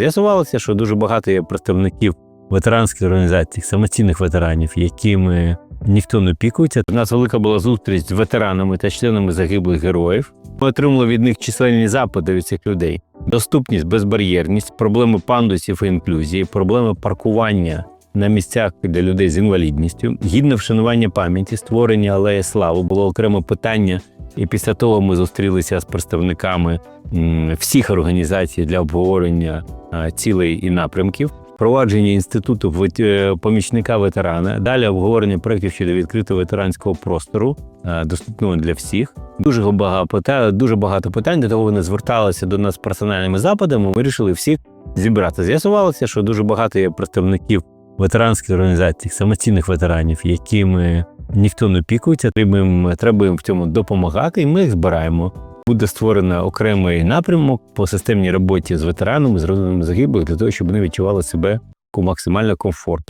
З'ясувалося, що дуже багато є представників ветеранських організацій, самостійних ветеранів, якими ніхто не опікується. У нас велика була зустріч з ветеранами та членами загиблих героїв. Ми отримали від них численні запити від цих людей. Доступність, безбар'єрність, проблеми пандусів і інклюзії, проблеми паркування на місцях для людей з інвалідністю, гідне вшанування пам'яті, створення алеї слави було окреме питання. І після того ми зустрілися з представниками всіх організацій для обговорення цілей і напрямків. Впровадження інституту е, помічника ветерана, далі обговорення проєктів щодо відкритого ветеранського простору, е, доступного для всіх. Дуже багато дуже багато питань. До того вони зверталися до нас персональними запитами. Ми вирішили всіх зібрати. З'ясувалося, що дуже багато є представників ветеранських організацій, самостійних ветеранів, якими ніхто не опікується. Треба їм в цьому допомагати, і ми їх збираємо. Буде створено окремий напрямок по системній роботі з ветеранами, з родинами загиблих, для того, щоб вони відчували себе максимально комфортно.